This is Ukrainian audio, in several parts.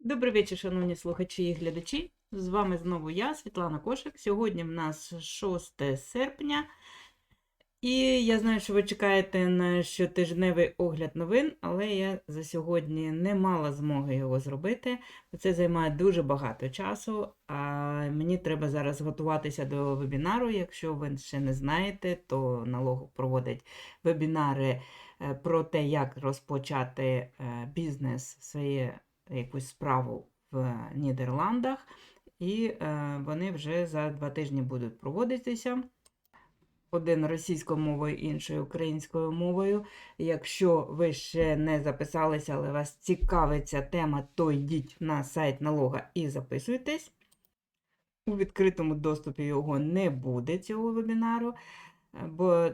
Добрий вечір, шановні слухачі і глядачі. З вами знову я, Світлана Кошик. Сьогодні в нас 6 серпня. І я знаю, що ви чекаєте на щотижневий огляд новин, але я за сьогодні не мала змоги його зробити. Це займає дуже багато часу, а мені треба зараз готуватися до вебінару. Якщо ви ще не знаєте, то налог проводить вебінари е, про те, як розпочати е, бізнес, своє якусь справу в Нідерландах, і е, вони вже за два тижні будуть проводитися. Один російською мовою, іншою українською мовою. Якщо ви ще не записалися, але вас цікавить ця тема, то йдіть на сайт налога і записуйтесь. У відкритому доступі його не буде цього вебінару, е, бо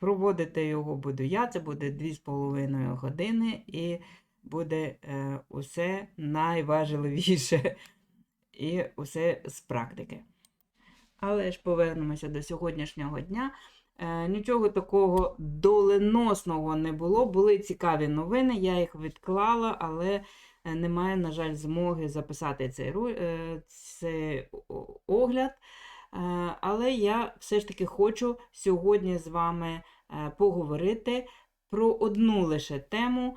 проводити його буду я, це буде 2,5 години, і буде е, усе найважливіше і усе з практики. Але ж повернемося до сьогоднішнього дня. Е, нічого такого доленосного не було. Були цікаві новини, я їх відклала, але е, немає, на жаль, змоги записати цей, цей огляд. Але я все ж таки хочу сьогодні з вами поговорити про одну лише тему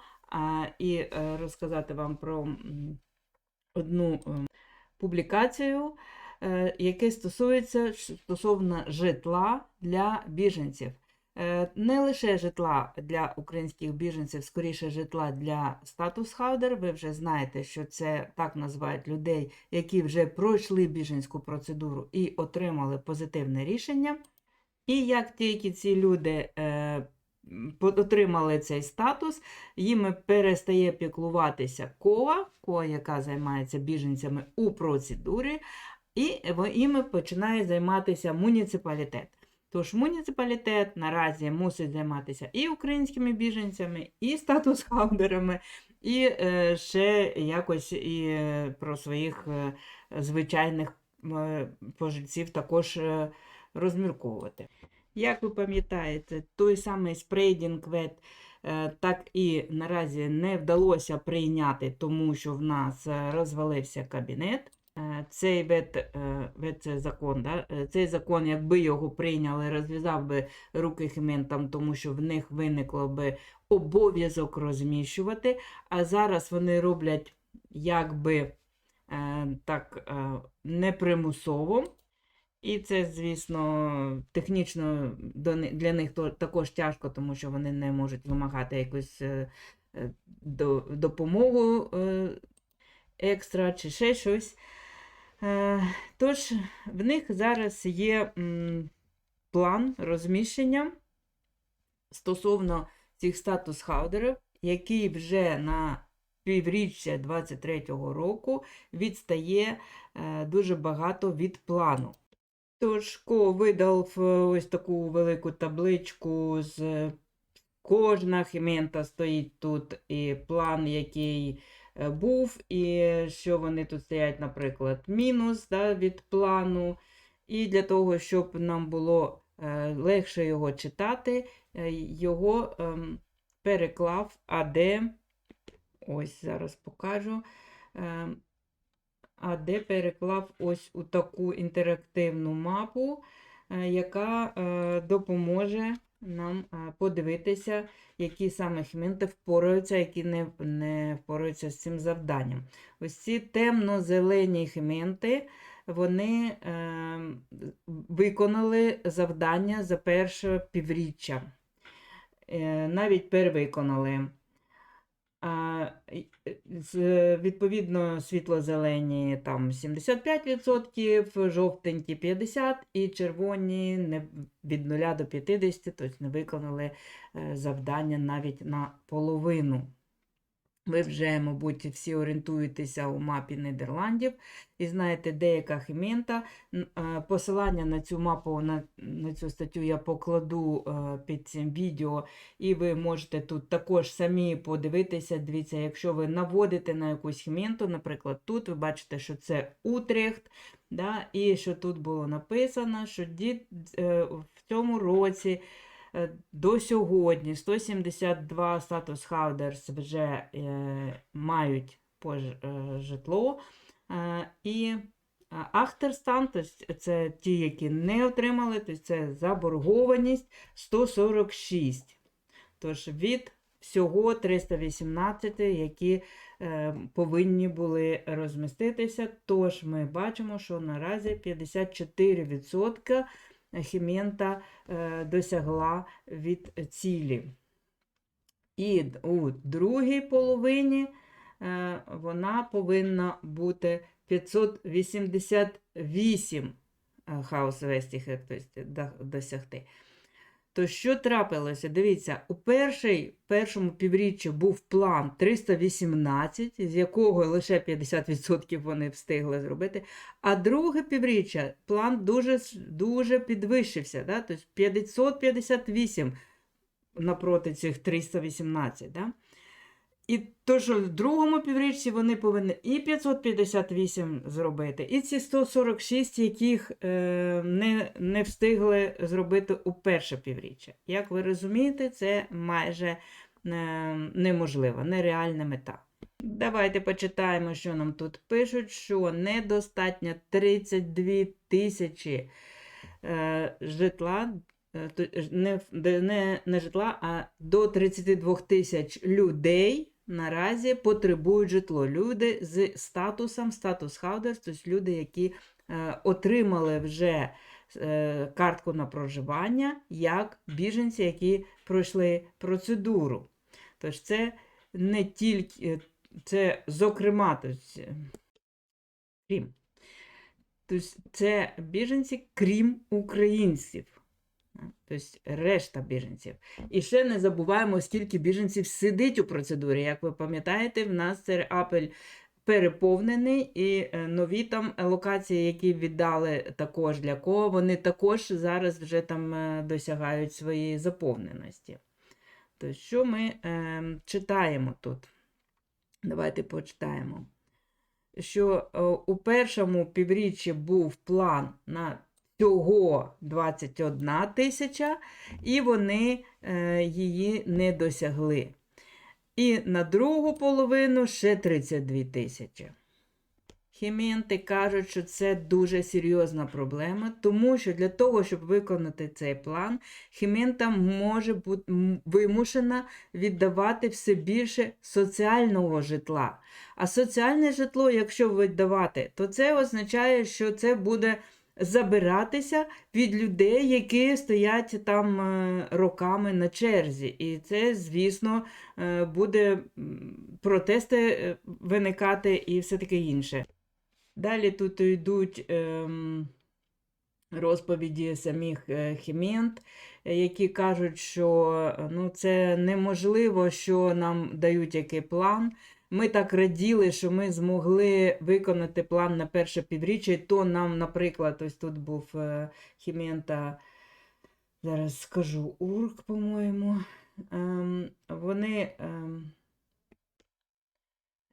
і е, розказати вам про одну публікацію, е, яке стосується стосовно житла для біженців. Е, Не лише житла для українських біженців, скоріше житла для статус-хаудер. Ви вже знаєте, що це так називають людей, які вже пройшли біженську процедуру і отримали позитивне рішення. І як тільки ці люди е, отримали цей статус, їм перестає піклуватися кова, кова, яка займається біженцями у процедурі, і іми починає займатися муніципалітет. Тож муніципалітет наразі мусить займатися і українськими біженцями, і статус-хаудерами, і е, ще якось і е, про своїх е, звичайних пожильців також розмірковувати. Як ви пам'ятаєте, той самий спрейдінг вет так і наразі не вдалося прийняти, тому що в нас е, розвалився кабінет. Е, Цей вет, е, вет це закон, да? Цей закон, якби його прийняли, розв'язав би руки хіментам, тому що в них виникло би обов'язок розміщувати, а зараз вони роблять якби так непримусово. І це, звісно, технічно для них також тяжко, тому що вони не можуть вимагати якусь е, е, до- допомогу е, екстра чи ще щось. Тож, в них зараз є план розміщення стосовно цих статус-хаудерів, який вже на півріччя 23-го року відстає дуже багато від плану. Тож Ко видав е, ось таку велику табличку з е, кожна хімента стоїть тут, і план, який е, був, і що вони тут стоять, наприклад, мінус да, від плану. І для того, щоб нам було легше його читати, його ем, переклав АД. Ось зараз покажу. А де переклав ось у таку інтерактивну мапу, е, яка е, допоможе нам е, подивитися, які саме хіменти впораються, які не, не впораються з цим завданням. Ось ці темно-зелені хіменти, вони е, виконали завдання за перше півріччя. Навіть перевиконали. А, Відповідно, світло-зелені там 75%, жовтенькі 50% і червоні не, від 0 до 50%, тобто не виконали е, завдання навіть на половину. Ви вже, мабуть, всі орієнтуєтеся у мапі Нідерландів і знаєте, деяка хімента. Е, Посилання на цю мапу, на, на цю статтю я покладу е, під цим відео, і ви можете тут також самі подивитися. Дивіться, якщо ви наводите на якусь хіменту, наприклад, тут ви бачите, що це Утрехт, да, і що тут було написано, що дід, е, в цьому році до сьогодні 172 статус Holders вже е, мають по е, житло. Е, І Ахтерстан, тобто це ті, які не отримали, тобто це заборгованість 146. Тож від всього 318, які е, повинні були розміститися. Тож ми бачимо, що наразі 54% Хімента е, досягла від цілі. І у другій половині е, вона повинна бути 588 хаос вестіхер, тобто досягти. То що трапилося? Дивіться, у перший, першому півріччі був план 318, з якого лише 50% вони встигли зробити. А друге півріччя план дуже, дуже підвищився. Да? Тобто 558 напроти цих 318. Да? І то, що в другому півріччі вони повинні і 558 зробити, і ці 146, яких е, не, не встигли зробити у перше півріччя. Як ви розумієте, це майже е, неможливо, нереальна мета. Давайте почитаємо, що нам тут пишуть, що недостатньо 32 тисячі е, житла, е, не, не, не житла, а до 32 тисяч людей наразі потребують житло. Люди з статусом, статус хаудерс, тобто люди, які е, отримали вже е, картку на проживання як біженці, які пройшли процедуру. Тож це не тільки, е, це зокрема, тобто, крім. Тобто це біженці, крім українців. Тобто решта біженців. І ще не забуваємо, скільки біженців сидить у процедурі. Як ви пам'ятаєте, в нас цей апель переповнений, і е, нові там локації, які віддали також для кого, вони також зараз вже там е, досягають своєї заповненості. То що ми е, читаємо тут? Давайте почитаємо. Що е, у першому півріччі був план на всього 21 тисяча, і вони е, її не досягли. І на другу половину ще 32 тисячі. Хімінти кажуть, що це дуже серйозна проблема, тому що для того, щоб виконати цей план, хімінта може бути вимушена віддавати все більше соціального житла. А соціальне житло, якщо віддавати, то це означає, що це буде забиратися від людей, які стоять там е, роками на черзі. І це, звісно, е, буде протести е, виникати і все таке інше. Далі тут йдуть ем, розповіді самих хімент, які кажуть, що ну, це неможливо, що нам дають який план. Ми так раділи, що ми змогли виконати план на перше півріччя, і то нам, наприклад, ось тут був е, хімента, зараз скажу, урк, по-моєму. Ем, вони. Ем,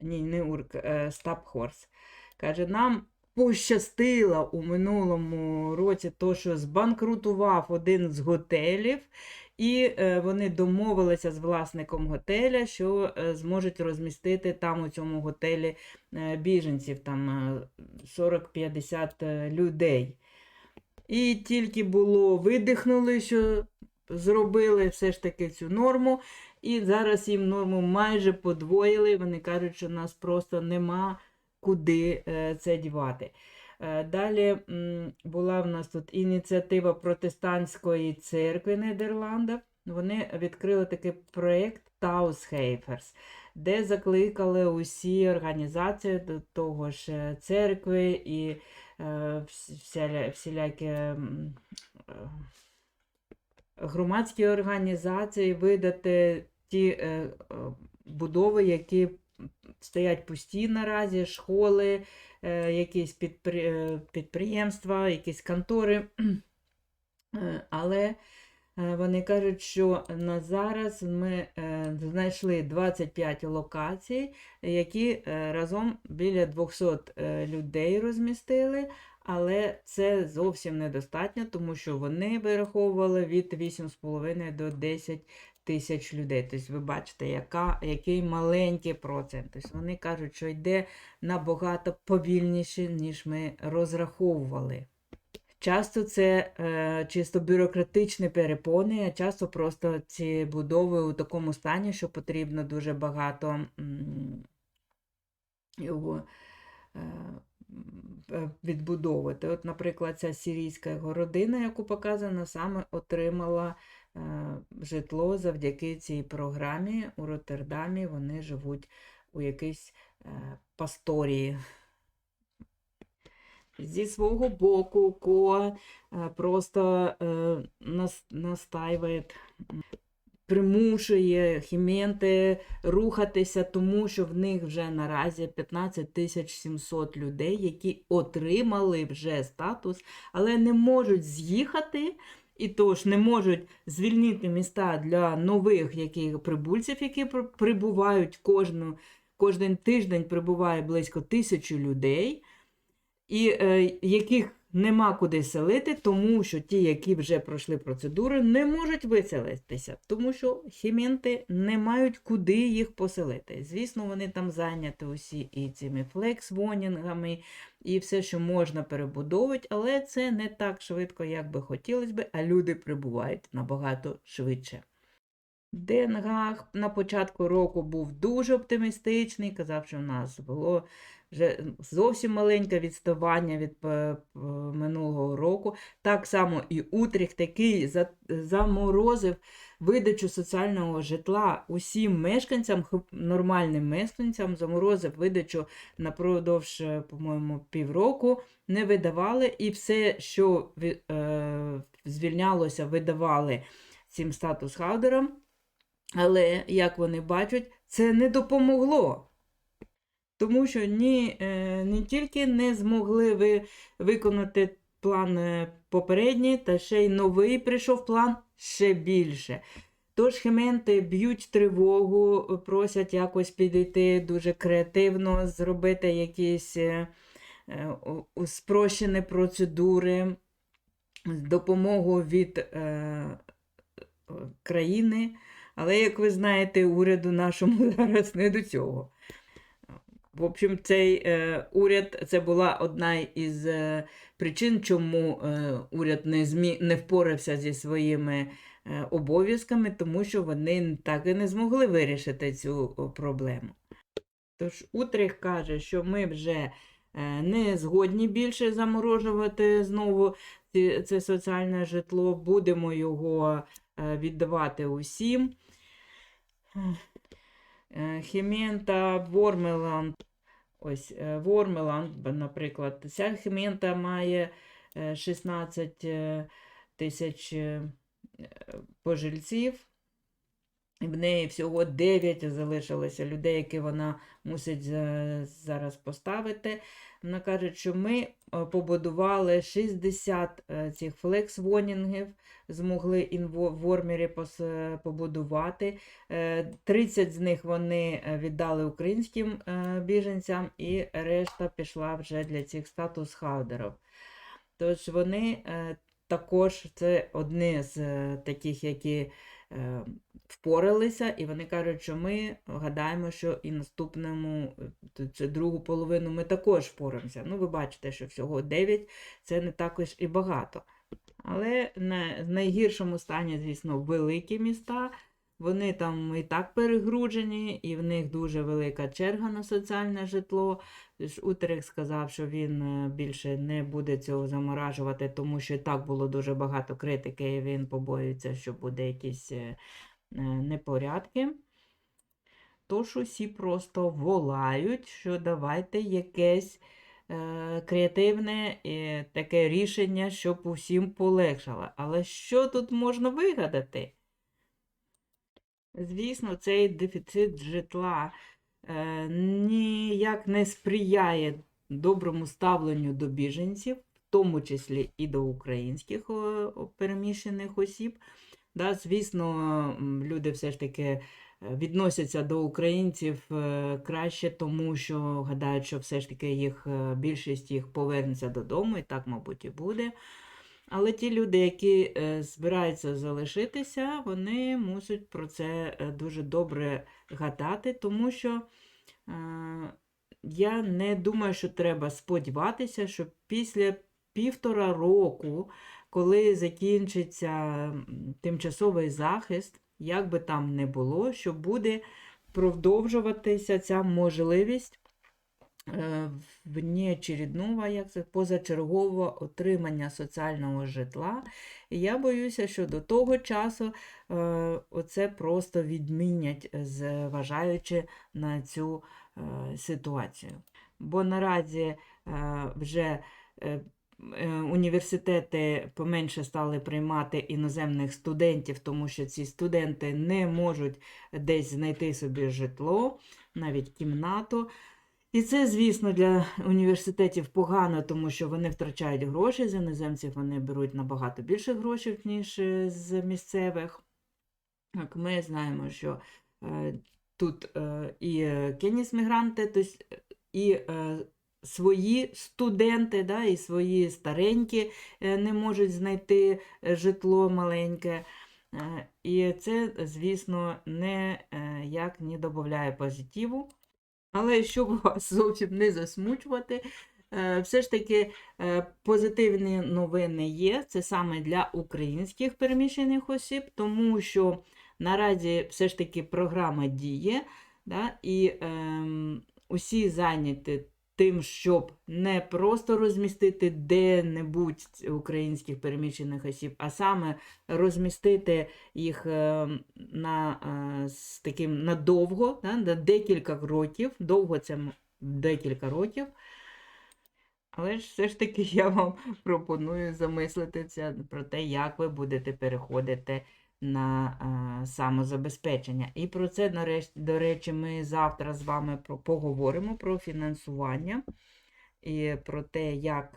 ні, не урк, е, Стапхорс. Каже, нам пощастило у минулому році, то, що збанкрутував один з готелів, і е, вони домовилися з власником готеля, що е, зможуть розмістити там у цьому готелі е, біженців, там е, 40-50 е, людей. І тільки було видихнули, що зробили все ж таки цю норму, і зараз їм норму майже подвоїли. Вони кажуть, що нас просто нема куди це дівати. Е, Далі була в нас тут ініціатива протестантської церкви Нідерландів. Вони відкрили такий проєкт Таусхейферс, де закликали усі організації до того ж е, церкви і е, всіля, всілякі громадські організації видати ті будови, які стоять пусті наразі, школи, е, якісь е, підприємства, якісь контори. Е, Але вони кажуть, що на зараз ми знайшли 25 локацій, які разом біля 200 е, людей розмістили, але це зовсім недостатньо, тому що вони вираховували від 8,5 до 10 тисяч людей. Тобто ви бачите, яка, який маленький процент. Тобто вони кажуть, що йде набагато повільніше, ніж ми розраховували. Часто це е, чисто бюрократичні перепони, а часто просто ці будови у такому стані, що потрібно дуже багато його е, е, відбудовувати. От, наприклад, ця сирійська городина, яку показано, саме отримала житло завдяки цій програмі у Роттердамі. Вони живуть у якійсь е, пасторії. Зі свого боку, Ко е, просто е, настаює, примушує хіменти рухатися, тому що в них вже наразі 15 тисяч 700 людей, які отримали вже статус, але не можуть з'їхати. І тож не можуть звільнити міста для нових яких прибульців, які прибувають кожну, кожен тиждень прибуває близько тисячі людей. І е, яких нема куди селити, тому що ті, які вже пройшли процедури, не можуть виселитися, тому що хіменти не мають куди їх поселити. Звісно, вони там зайняті усі і цими флекс-вонінгами, і все, що можна перебудовувати, але це не так швидко, як би хотілося би, а люди прибувають набагато швидше. Денгах на початку року був дуже оптимістичний, казав, що в нас було вже зовсім маленьке відставання від е, минулого року. Так само і Утріх такий заморозив видачу соціального житла усім мешканцям, нормальним мешканцям, заморозив видачу напродовж, е, по-моєму, півроку, не видавали, і все, що е, звільнялося, видавали цим статус-хаудерам. Але, як вони бачать, це не допомогло. Тому що ні, е, не тільки не змогли ви виконати план е, попередній, та ще й новий прийшов план ще більше. Тож хементи б'ють тривогу, просять якось підійти дуже креативно, зробити якісь е, спрощені процедури, з допомогою від країни. Але, як ви знаєте, уряду нашому зараз не до цього. В общем, цей е, уряд це була одна із е, причин, чому е, уряд не, змі... не впорався зі своїми е, обов'язками, тому що вони так і не змогли вирішити цю проблему. Тож Утрих каже, що ми вже е, не згодні більше заморожувати знову ці- це соціальне житло, будемо його е, віддавати усім. Е, Хімента Вормеланд. Ось е, Вормеланд, наприклад. Ця хімента має е, 16 е, тисяч е, пожильців. В неї всього 9 залишилося людей, які вона мусить зараз поставити. Вона каже, що ми е, побудували 60 е, цих флекс-вонінгів, змогли інво- в Вормірі побудувати. Е, 30 з них вони е, віддали українським е, біженцям, і решта пішла вже для цих статус-хаудерів. Тож вони е, також це одні з е, таких, які е, впоралися, і вони кажуть, що ми гадаємо, що і наступному е, це другу половину ми також впораємося. Ну, ви бачите, що всього 9 це не також і багато. Але в найгіршому стані, звісно, великі міста. Вони там і так перегруджені, і в них дуже велика черга на соціальне житло. Тож сказав, що він е, більше не буде цього заморажувати, тому що і так було дуже багато критики, і він побоюється, що буде якісь е, е, непорядки. Тож усі просто волають, що давайте якесь е, креативне е, таке рішення, щоб усім полегшало. Але що тут можна вигадати? Звісно, цей дефіцит житла е, ніяк не сприяє доброму ставленню до біженців, в тому числі і до українських переміщених осіб. Да, звісно, люди все ж таки е, відносяться до українців е, краще, тому що гадають, що все ж таки їх більшість їх повернеться додому, і так, мабуть, і буде. Але ті люди, які е, збираються залишитися, вони мусять про це е, дуже добре гадати, тому що е, я не думаю, що треба сподіватися, що після півтора року, коли закінчиться тимчасовий захист, як би там не було, що буде продовжуватися ця можливість внеочередного, як це, позачергового отримання соціального житла. І я боюся, що до того часу е, оце просто відмінять, зважаючи на цю е, ситуацію. Бо наразі е, вже е, е, університети поменше стали приймати іноземних студентів, тому що ці студенти не можуть десь знайти собі житло, навіть кімнату. І це, звісно, для університетів погано, тому що вони втрачають гроші з іноземців, вони беруть набагато більше грошей, ніж е, з місцевих. Так, ми знаємо, що е, тут е, і кеніс-мігранти, тобто, і свої студенти, да, і свої старенькі не можуть знайти житло маленьке. І це, звісно, не як не додає позитиву. Але щоб вас зовсім не засмучувати, е, все ж таки е, позитивні новини є. Це саме для українських переміщених осіб, тому що наразі все ж таки програма діє, да, і ем, усі зайняті тим, щоб не просто розмістити де-небудь українських переміщених осіб, а саме розмістити їх е, на, е, з таким надовго, на декілька років. Довго це декілька років. Але ж все ж таки я вам пропоную замислитися про те, як ви будете переходити на е, самозабезпечення. І про це, нарешті, до речі, ми завтра з вами поговоримо про фінансування і про те, як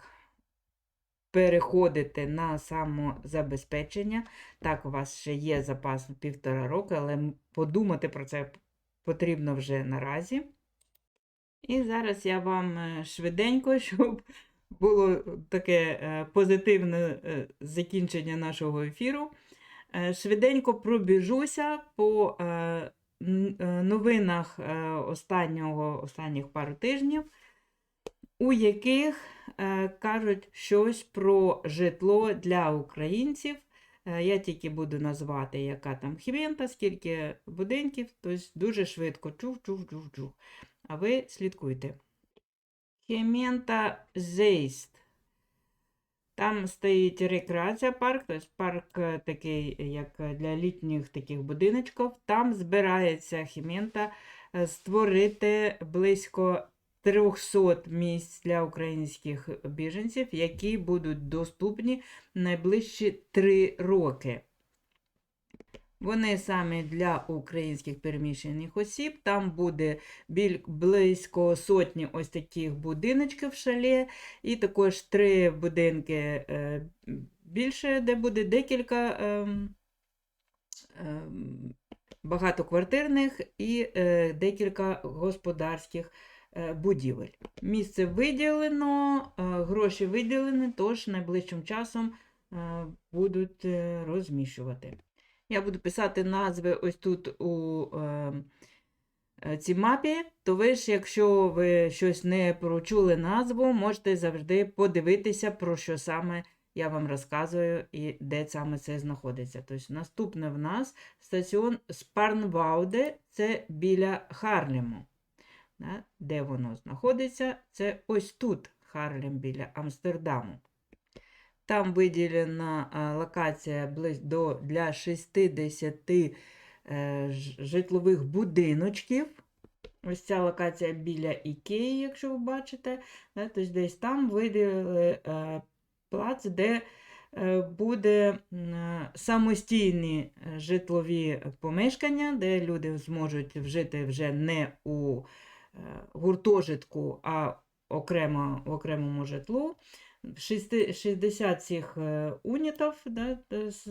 переходити на самозабезпечення. Так, у вас ще є запас півтора року, але подумати про це потрібно вже наразі. І зараз я вам е, швиденько, щоб було таке е, позитивне закінчення нашого ефіру. Е, Швиденько пробіжуся по е, е, новинах останнього, останніх пару тижнів, у яких кажуть щось про житло для українців. Я тільки буду назвати, яка там хімента, скільки будинків, тобто дуже швидко чух-чух-чух-чух. А ви слідкуйте. Хемента Зейст. Там стоїть рекреація парк, тобто парк е, такий, як для літніх таких будиночків. Там збирається Хемента е, створити близько 300 місць для українських біженців, які будуть доступні найближчі 3 роки. Вони саме для українських переміщених осіб. Там буде близько сотні ось таких будиночків в шале, і також три будинки е, більше, де буде декілька ем, ем, багатоквартирних і е, декілька господарських е, будівель. Місце виділено, гроші виділені, тож найближчим часом будуть розміщувати. Я буду писати назви ось тут у е, е, цій мапі, то ви ж, якщо ви щось не прочули назву, можете завжди подивитися, про що саме я вам розказую і де саме це знаходиться. Тобто наступне в нас стаціон Спарнвауде, це біля Харлему. Де воно знаходиться? Це ось тут, Харлем біля Амстердаму. Там виділена локація для 60 е, житлових будиночків. Ось ця локація біля Ікеї, якщо ви бачите. Тобто десь там виділили е, плац, де е, буде самостійні житлові помешкання, де люди зможуть вжити вже не у гуртожитку, а окремо, в окремому житлу. 60 цих е, унітів да,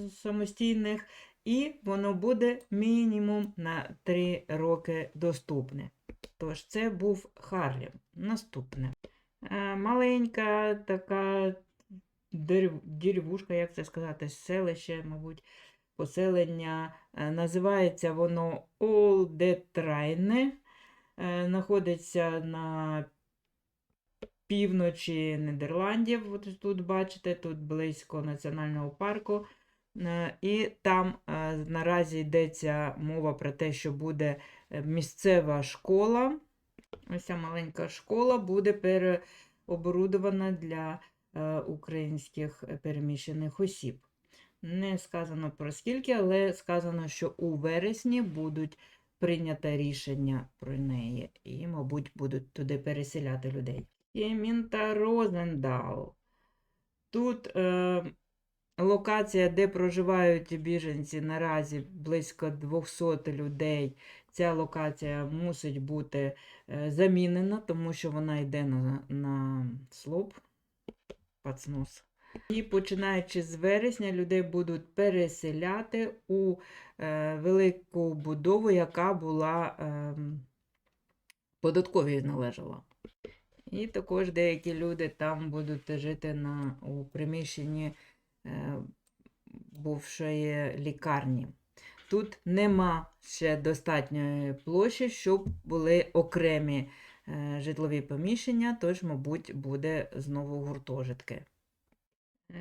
самостійних, і воно буде мінімум на 3 роки доступне. Тож це був Харлем. Наступне. Е, Маленька така дерев- деревушка, як це сказати, селище, мабуть, поселення. Е, Називається воно Олдетрайне. Знаходиться на півночі Нідерландів. От тут бачите, тут близько національного парку. Е, І там е, наразі йдеться мова про те, що буде е, місцева школа. Ось ця маленька школа буде переоборудована для українських переміщених осіб. Не сказано про скільки, але сказано, що у вересні будуть прийнято рішення про неї, і, мабуть, будуть туди переселяти людей. Ємінта Розендал. Тут е, локація, де проживають біженці, наразі близько 200 людей. Ця локація мусить бути е, замінена, тому що вона йде на, на слоп, пацнос. І починаючи з вересня, людей будуть переселяти у е, велику будову, яка була е, податковій належала. І також деякі люди там будуть жити на, у приміщенні е, бувшої лікарні. Тут нема ще достатньої площі, щоб були окремі е, житлові поміщення, тож, мабуть, буде знову гуртожитки.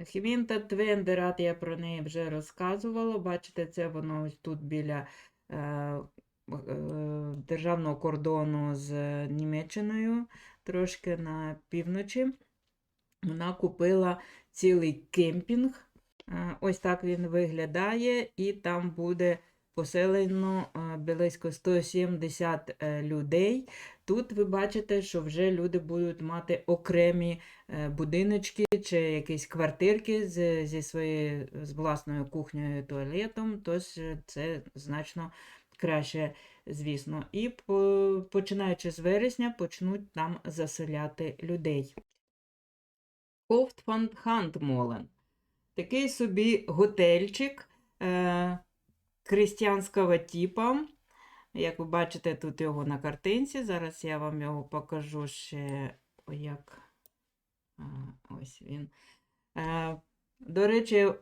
Е, Хімінта Твендерат, я про неї вже розказувала. Бачите, це воно ось тут біля е, е, державного кордону з Німеччиною, трошки на півночі. Вона купила цілий кемпінг. Е, Ось так він виглядає, і там буде поселено е, близько 170 е, людей. Тут ви бачите, що вже люди будуть мати окремі будиночки чи якісь квартирки зі своєю з власною кухнею і туалетом, тож це значно краще, звісно. І починаючи з вересня почнуть там заселяти людей. Хантмолен. Такий собі готельчик е, християнського типа. Як ви бачите, тут його на картинці. Зараз я вам його покажу ще як. Ось він. Е, до речі,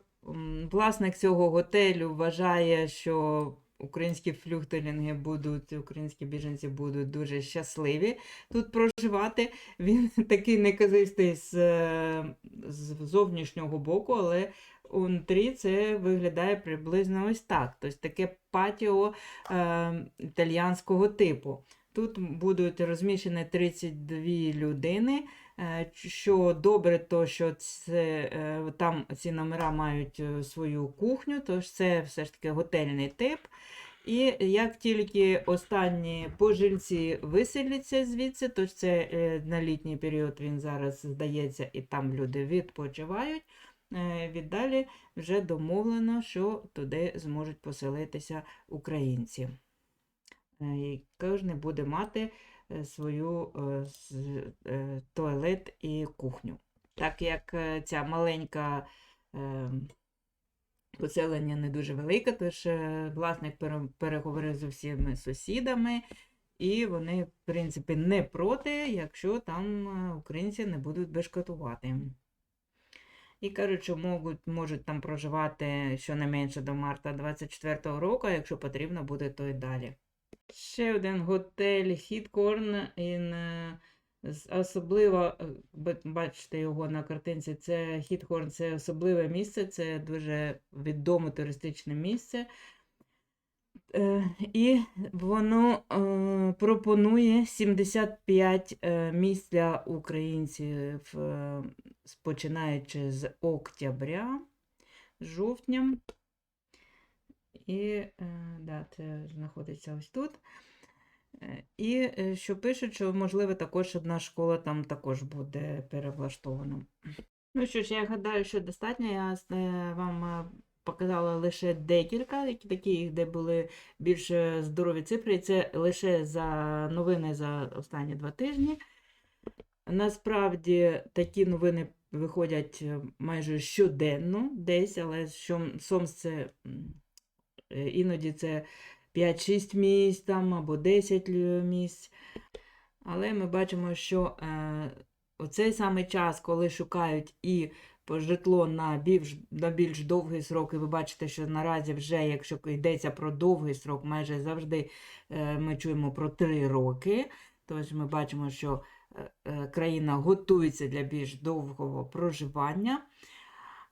власник цього готелю вважає, що українські флюхтелінги будуть, українські біженці будуть дуже щасливі тут проживати. Він такий неказистий з, з зовнішнього боку, але унутрі це виглядає приблизно ось так. Тобто таке патіо е, італіянського типу. Тут будуть розміщені 32 людини. Е, Що добре, то що це, е, там ці номера мають е, свою кухню, тож це все ж таки готельний тип. І як тільки останні пожильці виселяться звідси, тож це на літній період він зараз здається, і там люди відпочивають. Віддалі вже домовлено, що туди зможуть поселитися українці. І кожен буде мати свою е, е, туалет і кухню. Так як е, ця маленька е, поселення не дуже велике, тож е, власник переговорив з усіма сусідами, і вони, в принципі, не проти, якщо там е, українці не будуть бешкетувати. І кажуть, що можуть, можуть там проживати щонайменше до марта 24-го року, якщо потрібно буде, то й далі. Ще один готель Хіткорн. Е, особливо, е, бачите його на картинці, це Хіткорн, це особливе місце, це дуже відоме туристичне місце. Е, І воно пропонує 75 е, місць для українців, починаючи з октября, жовтня. І е, да, це знаходиться ось тут. Е, І е, що пишуть, що можливо також одна школа там також буде перевлаштована. Ну що ж, я гадаю, що достатньо. Я вам показала лише декілька, такі, де були більш здорові цифри. Це лише за новини за останні два тижні. Насправді такі новини виходять майже щоденно десь, але що Сомс це іноді це 5-6 місць там або 10 місць. Але ми бачимо, що е, оцей саме час, коли шукають і житло на більш, на більш довгий срок. І ви бачите, що наразі вже, якщо йдеться про довгий срок, майже завжди е, ми чуємо про 3 роки. Тож ми бачимо, що е, е, країна готується для більш довгого проживання.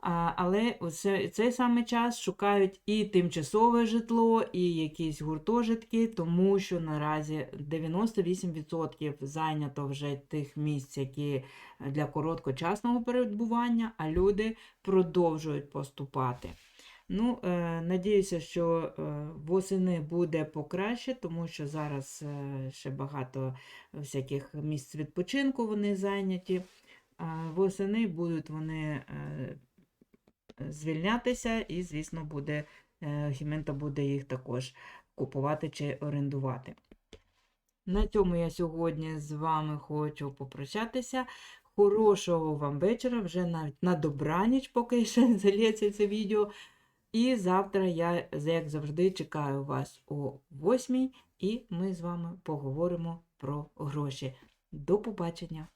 Але це- цей саме час шукають і тимчасове житло, і якісь гуртожитки, тому що наразі 98% зайнято вже тих місць, які для короткочасного перебування, а люди продовжують поступати. Ну, е, надіюся, що е, восени буде покраще, тому що зараз е, ще багато всяких місць відпочинку вони зайняті. Восени будуть вони е, звільнятися, і, звісно, буде, е, Хімента буде їх також купувати чи орендувати. На цьому я сьогодні з вами хочу попрощатися. Хорошого вам вечора, вже навіть на добраніч, поки ще залється це відео. І завтра я, як завжди, чекаю вас о 8 і ми з вами поговоримо про гроші. До побачення!